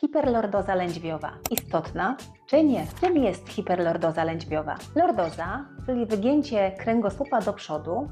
Hiperlordoza lędźwiowa. Istotna czy nie? Czym jest hiperlordoza lędźwiowa? Lordoza, czyli wygięcie kręgosłupa do przodu,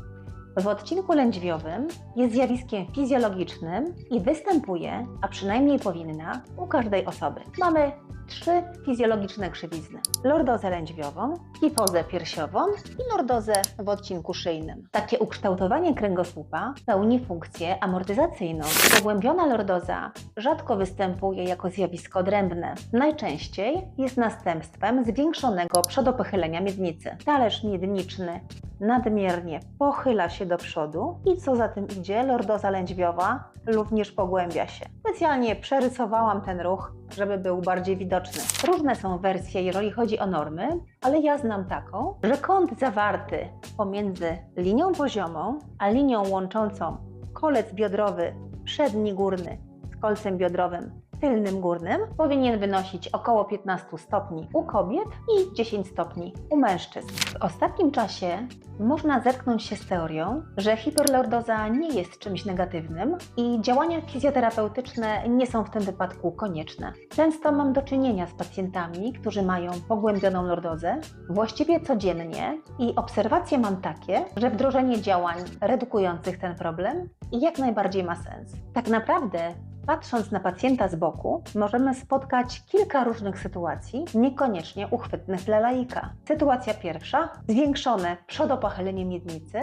w odcinku lędźwiowym jest zjawiskiem fizjologicznym i występuje, a przynajmniej powinna, u każdej osoby. Mamy trzy fizjologiczne krzywizny. Lordozę lędźwiową, kifozę piersiową i lordozę w odcinku szyjnym. Takie ukształtowanie kręgosłupa pełni funkcję amortyzacyjną. Pogłębiona lordoza rzadko występuje jako zjawisko odrębne. Najczęściej jest następstwem zwiększonego przodopochylenia miednicy. Talerz miedniczny nadmiernie pochyla się do przodu i co za tym idzie, lordoza lędźwiowa również pogłębia się. Specjalnie przerysowałam ten ruch, żeby był bardziej widoczny. Różne są wersje, jeżeli chodzi o normy, ale ja znam taką, że kąt zawarty pomiędzy linią poziomą a linią łączącą kolec biodrowy przedni górny z kolcem biodrowym tylnym górnym powinien wynosić około 15 stopni u kobiet i 10 stopni u mężczyzn. W ostatnim czasie można zetknąć się z teorią, że hiperlordoza nie jest czymś negatywnym i działania fizjoterapeutyczne nie są w tym wypadku konieczne. Często mam do czynienia z pacjentami, którzy mają pogłębioną lordozę właściwie codziennie i obserwacje mam takie, że wdrożenie działań redukujących ten problem jak najbardziej ma sens. Tak naprawdę Patrząc na pacjenta z boku, możemy spotkać kilka różnych sytuacji, niekoniecznie uchwytnych dla laika. Sytuacja pierwsza: zwiększone przodopochylenie miednicy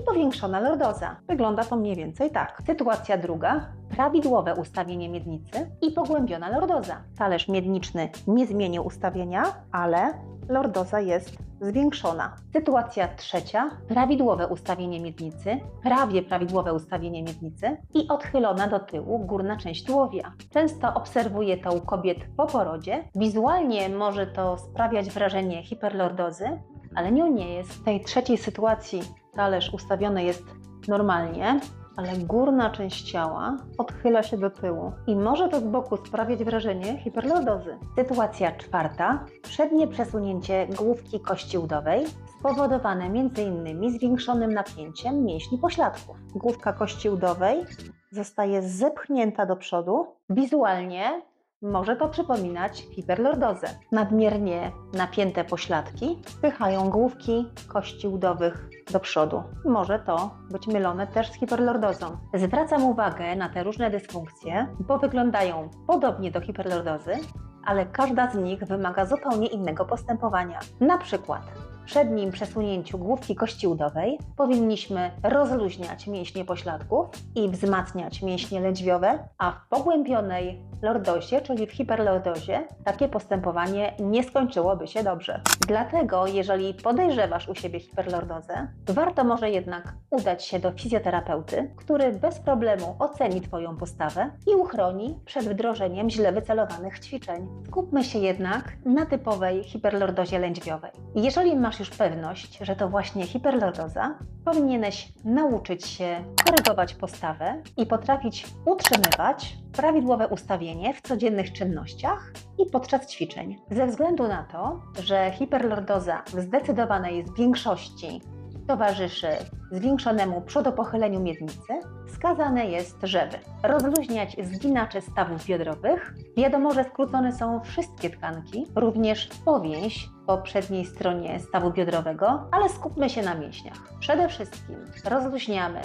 i powiększona lordoza. Wygląda to mniej więcej tak. Sytuacja druga: prawidłowe ustawienie miednicy i pogłębiona lordoza. Talerz miedniczny nie zmienił ustawienia, ale lordoza jest zwiększona. Sytuacja trzecia: prawidłowe ustawienie miednicy, prawie prawidłowe ustawienie miednicy i odchylona do tyłu górna część tułowia. Często obserwuję to u kobiet po porodzie. Wizualnie może to sprawiać wrażenie hiperlordozy, ale nią nie jest. W tej trzeciej sytuacji talerz ustawiony jest normalnie, ale górna część ciała odchyla się do tyłu i może to z boku sprawiać wrażenie hiperlordozy. Sytuacja czwarta. Przednie przesunięcie główki kości udowej spowodowane m.in. zwiększonym napięciem mięśni pośladków. Główka kości udowej zostaje zepchnięta do przodu. Wizualnie może to przypominać hiperlordozę. Nadmiernie napięte pośladki spychają główki kości udowych do przodu. Może to być mylone też z hiperlordozą. Zwracam uwagę na te różne dysfunkcje, bo wyglądają podobnie do hiperlordozy, ale każda z nich wymaga zupełnie innego postępowania. Na przykład przednim przesunięciu główki kości udowej powinniśmy rozluźniać mięśnie pośladków i wzmacniać mięśnie lędźwiowe, a w pogłębionej lordozie, czyli w hiperlordozie, takie postępowanie nie skończyłoby się dobrze. Dlatego, jeżeli podejrzewasz u siebie hiperlordozę, warto może jednak udać się do fizjoterapeuty, który bez problemu oceni Twoją postawę i uchroni przed wdrożeniem źle wycelowanych ćwiczeń. Skupmy się jednak na typowej hiperlordozie lędźwiowej. Jeżeli masz już pewność, że to właśnie hiperlordoza, powinieneś nauczyć się korygować postawę i potrafić utrzymywać prawidłowe ustawienie w codziennych czynnościach i podczas ćwiczeń. Ze względu na to, że hiperlordoza w zdecydowanej większości towarzyszy zwiększonemu przodopochyleniu miednicy, wskazane jest, żeby rozluźniać zginacze stawów biodrowych. Wiadomo, że skrócone są wszystkie tkanki, również powięź po przedniej stronie stawu biodrowego, ale skupmy się na mięśniach. Przede wszystkim rozluźniamy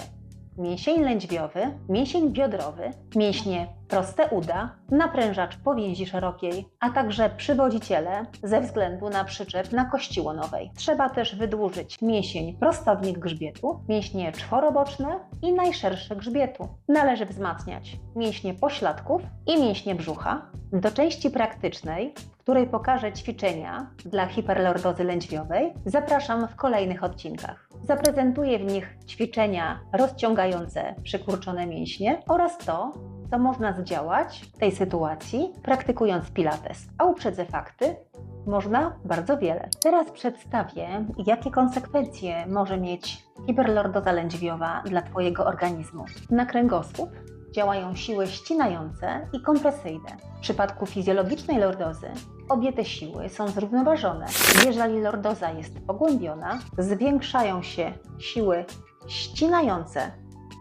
mięsień lędźwiowy, mięsień biodrowy, mięśnie proste uda, naprężacz powięzi szerokiej, a także przywodziciele ze względu na przyczep na kości łonowej. Trzeba też wydłużyć mięsień prostownik grzbietu, mięśnie czworoboczne i najszersze grzbietu. Należy wzmacniać mięśnie pośladków i mięśnie brzucha. Do części praktycznej której pokażę ćwiczenia dla hiperlordozy lędźwiowej, zapraszam w kolejnych odcinkach. Zaprezentuję w nich ćwiczenia rozciągające przykurczone mięśnie oraz to, co można zdziałać w tej sytuacji, praktykując pilates. A uprzedzę fakty, można bardzo wiele. Teraz przedstawię, jakie konsekwencje może mieć hiperlordoza lędźwiowa dla Twojego organizmu. Na kręgosłup działają siły ścinające i kompresyjne. W przypadku fizjologicznej lordozy obie te siły są zrównoważone. Jeżeli lordoza jest pogłębiona, zwiększają się siły ścinające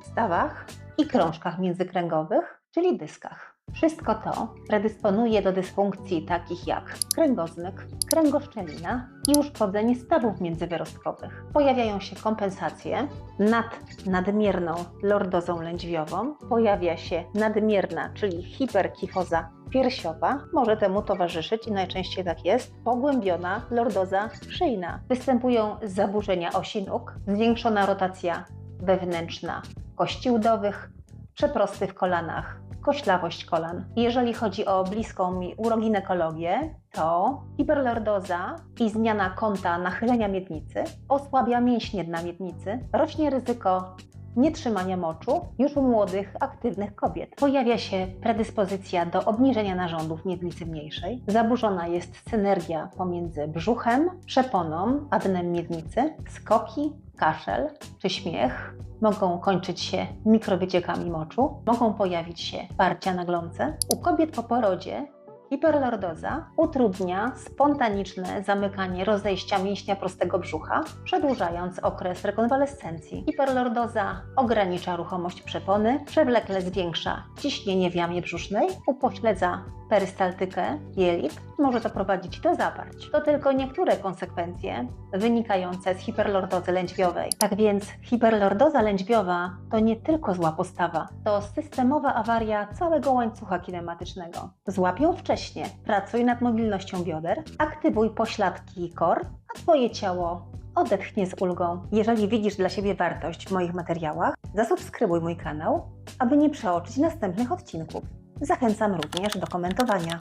w stawach i krążkach międzykręgowych, czyli dyskach. Wszystko to predysponuje do dysfunkcji takich jak kręgozmyk, kręgoszczelina i uszkodzenie stawów międzywyrostkowych. Pojawiają się kompensacje nad nadmierną lordozą lędźwiową, pojawia się nadmierna, czyli hiperkifoza piersiowa, może temu towarzyszyć i najczęściej tak jest, pogłębiona lordoza szyjna. Występują zaburzenia osi nóg, zwiększona rotacja wewnętrzna kości udowych, przeprosty w kolanach, koślawość kolan. Jeżeli chodzi o bliską mi uroginekologię, to hiperlordoza i zmiana kąta nachylenia miednicy osłabia mięśnie dna miednicy, rośnie ryzyko nietrzymania moczu już u młodych, aktywnych kobiet. Pojawia się predyspozycja do obniżenia narządów miednicy mniejszej. Zaburzona jest synergia pomiędzy brzuchem, przeponą, a dnem miednicy. Skoki, kaszel czy śmiech mogą kończyć się mikrowyciekami moczu, mogą pojawić się parcia na glące. U kobiet po porodzie hiperlordoza utrudnia spontaniczne zamykanie rozejścia mięśnia prostego brzucha, przedłużając okres rekonwalescencji. Hiperlordoza ogranicza ruchomość przepony, przewlekle zwiększa ciśnienie w jamie brzusznej, upośledza perystaltykę jelit, może to prowadzić do zaparć. To tylko niektóre konsekwencje wynikające z hiperlordozy lędźwiowej. Tak więc hiperlordoza lędźwiowa to nie tylko zła postawa, to systemowa awaria całego łańcucha kinematycznego. Złap ją wcześnie, pracuj nad mobilnością bioder, aktywuj pośladki kor, a Twoje ciało odetchnie z ulgą. Jeżeli widzisz dla siebie wartość w moich materiałach, zasubskrybuj mój kanał, aby nie przeoczyć następnych odcinków. Zachęcam również do komentowania.